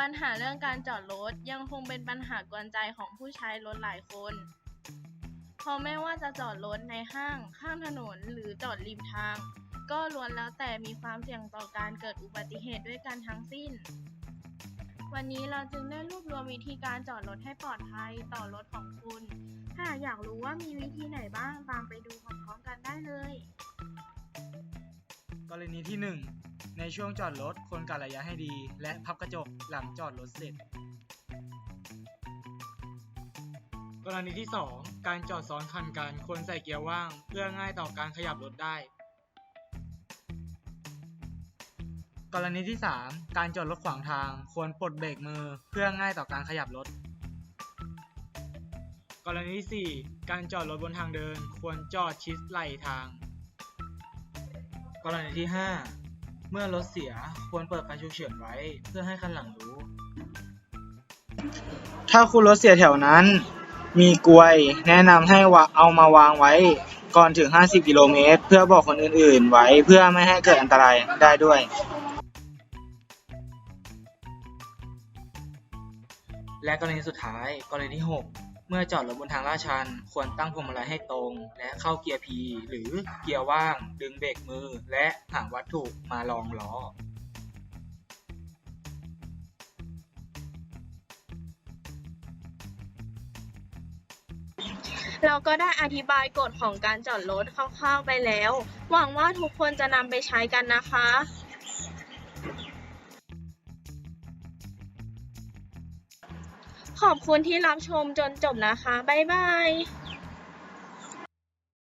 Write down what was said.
ปัญหาเรื่องการจอดรถยังคงเป็นปัญหากวนใจของผู้ใช้รถหลายคนเพราะไม่ว่าจะจอดรถในห้าง ข้างถนน หรือจอดริมทาง ก็ล้วนแล้วแต่มีความเสี่ยงต่อการเกิดอุบัติเหตุด้วยกันทั้งสิ้น วันนี้เราจึงได้รวบรวมวิธีการจอดรถให้ปลอดภัยต่อรถของคุณ ถ้าอยากรู้ว่ามีวิธีไหนบ้างตามไปดูพร้อมๆกันได้เลย กรณีที่ 1 ในช่วงจอดรถควรกะระยะให้ดี และพับกระจกหลังจอดรถเสร็จ กรณีที่ 2 การจอดซ้อนคันกันควรใส่เกียร์ว่าง เพื่อง่ายต่อการขยับรถได้ กรณีที่ 3 การจอดรถขวางทางควรปลดเบรกมือเพื่อง่ายต่อการขยับรถ กรณีที่ 4 การจอดรถบนทางเดิน ควรจอดชิดไหลทาง กรณีที่ 5 เมื่อรถเสียควรเปิดไฟฉุกเฉินไว้ เพื่อให้คันหลังรู้ ถ้าคุณรถเสียแถวนั้น มีกลวย แนะนำให้วะเอามาวางไว้ ก่อนถึง 50 กิโลเมตร เพื่อบอกคนอื่นๆ ไว้เพื่อไม่ให้เกิดอันตรายได้ด้วย และกรณีสุดท้ายกรณีที่ 6 เมื่อจอดรถบนทางลาดชัน ควรตั้งพวงมาลัยให้ตรง และเข้าเกียร์ P หรือเกียร์ว่าง ดึงเบรกมือ และหาวัตถุมารองล้อเราก็ได้อธิบายกฎของการจอดรถคร่าวๆไปแล้ว หวังว่าทุกคนจะนำไปใช้กันนะคะ ขอบคุณที่รับชมจนจบนะคะ บ๊ายบาย